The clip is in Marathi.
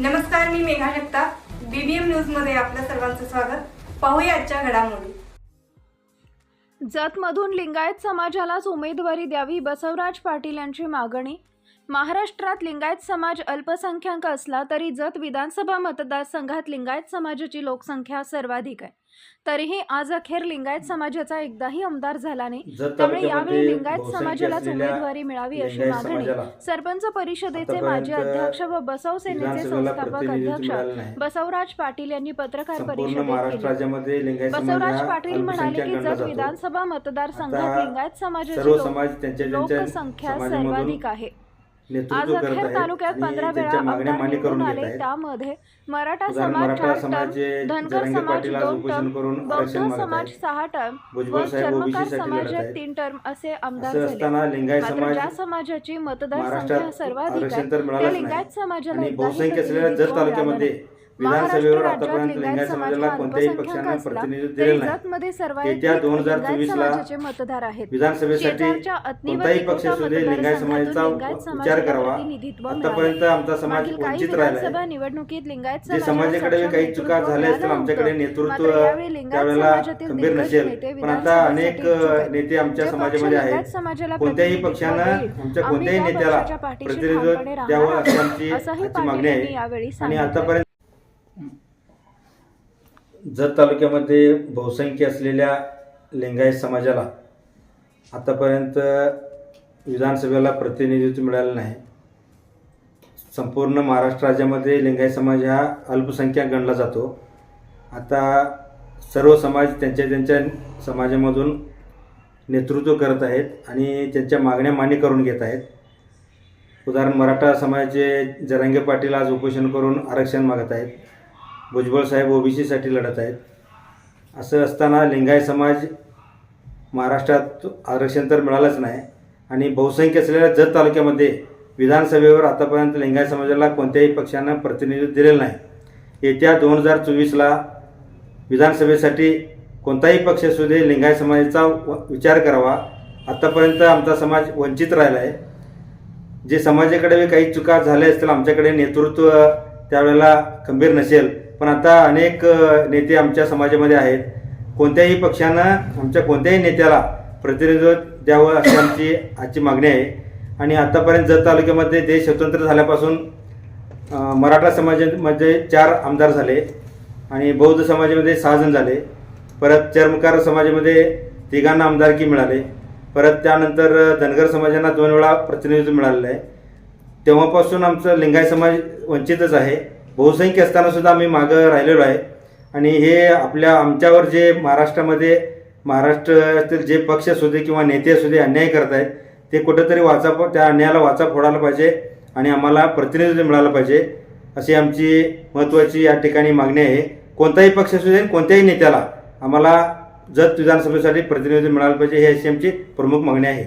नमस्कार मी मेघा जगताप. बीबीएम न्यूजमध्ये आपल्या सर्वांचं स्वागत. पाहूया आजच्या घडामोडी. जतमधून लिंगायत समाजालाच उमेदवारी द्यावी बसवराज पाटील यांची मागणी महाराष्ट्रात लिंगायत समाज अल्पसंख्याक असला तरी जत विधानसभा मतदारसंघात लिंगायत समाजाची लोकसंख्या सर्वाधिक आहे. तरीही आज अखेर लिंगायत समाजाचा एकदाही आमदार झाला नाही. त्यामुळे यावेळी लिंगायत समाजालाच उमेदवारी मिळावी अशी मागणी सरपंच परिषदेचे माजी अध्यक्ष व बसव सेनेचे संस्थापक अध्यक्ष बसवराज पाटील यांनी पत्रकार परिषदेत केली. बसवराज पाटील म्हणाले की जत विधानसभा मतदारसंघात लिंगायत समाजाची लोकसंख्या सर्वाधिक आहे. आज अखेर तालुक्यात पंधरा वेळा आमदार निवडून आले. त्यामध्ये मराठा समाज चार टर्म धनगर समाज दोन टर्म करून बौद्ध समाज सहा टर्म व चर्मकार समाज तीन टर्म असे आमदार झाले. मात्र ज्या समाजाची मतदार संख्या महाराष्ट्रात सर्वाधिक आहे त्या लिंगायत समाजाला विधानसभेवर आतापर्यंत लिंगायत समाज समाजाला कोणत्याही पक्षानं प्रतिनिधित्व दिलेलं नाही येत्या दोन हजार चोवीस ला मतदार आहेत विधानसभेसाठी कोणताही पक्ष असू दे लिंगायत समाजाचा विचार करावा. आतापर्यंत आमचा समाज वंचित राहिला निवडणुकीत लिंगायत जे समाजाकडे काही चुका झाल्या असतील आमच्याकडे. नेतृत्व त्यावेळेला खंबीर नसेल पण आता अनेक. नेते आमच्या समाजामध्ये आहेत समाजाला कोणत्याही पक्षानं आमच्या कोणत्याही त्या नेत्याला प्रतिनिधित्व द्यावं. अशी आमची मागणी आहे आणि. आतापर्यंत जत तालुक्यामध्ये बहुसंख्य असलेल्या लिंगायत समाजाला आतापर्यंत विधानसभेला प्रतिनिधित्व मिळालं नाही. संपूर्ण महाराष्ट्र राज्यामध्ये लिंगायत समाज हा अल्पसंख्याक गणला जातो. आता सर्व समाज त्यांच्या त्यांच्या समाजामधून नेतृत्व करत आहेत आणि त्यांच्या मागण्या मान्य करून घेत आहेत. उदाहरण मराठा समाजाचे जरांगे पाटील आज उपोषण करून आरक्षण मागत आहेत. भुजबळ साहेब ओबीसीसाठी लढत आहेत. असं असताना लिंगायत समाज महाराष्ट्रात आरक्षण तर मिळालंच नाही आणि बहुसंख्य असलेल्या जत तालुक्यामध्ये विधानसभेवर आतापर्यंत लिंगायत समाजाला कोणत्याही पक्षानं प्रतिनिधित्व दिलेलं नाही. येत्या दोन हजार चोवीसला विधानसभेसाठी कोणताही पक्ष असू दे लिंगायत समाजाचा व- विचार करावा. आत्तापर्यंत आमचा समाज वंचित राहिला आहे. जे समाजाकडे काही चुका झाल्या असतील आमच्याकडे नेतृत्व त्यावेळेला खंबीर नसेल पण आता अनेक नेते आमच्या समाजामध्ये आहेत. कोणत्याही पक्षानं आमच्या कोणत्याही नेत्याला प्रतिनिधित्व द्यावं अशी आमची आजची मागणी आहे. आणि आतापर्यंत जत तालुक्यामध्ये देश स्वतंत्र झाल्यापासून मराठा समाजामध्ये चार आमदार झाले आणि बौद्ध समाजामध्ये सहा जण झाले. परत चर्मकार समाजामध्ये तिघांना आमदारकी मिळाले. परत त्यानंतर धनगर समाजांना दोन वेळा प्रतिनिधित्व मिळालेलं आहे. तेव्हापासून आमचं लिंगायत समाज वंचितच आहे. बहुसंख्य असताना सुद्धा आम्ही मागं राहिलेलो आहे. आणि हे आपल्या आमच्यावर जे महाराष्ट्रामध्ये महाराष्ट्रातील जे पक्ष असू दे किंवा नेते असू दे अन्याय करत आहेत ते कुठंतरी वाचा त्या अन्यायाला वाचा फोडायला पाहिजे आणि आम्हाला प्रतिनिधित्व मिळालं पाहिजे अशी आमची महत्त्वाची या ठिकाणी मागणी आहे. कोणताही पक्ष असू दे कोणत्याही नेत्याला आम्हाला जत विधानसभेसाठी प्रतिनिधित्व मिळालं पाहिजे ही अशी आमची प्रमुख मागणी आहे.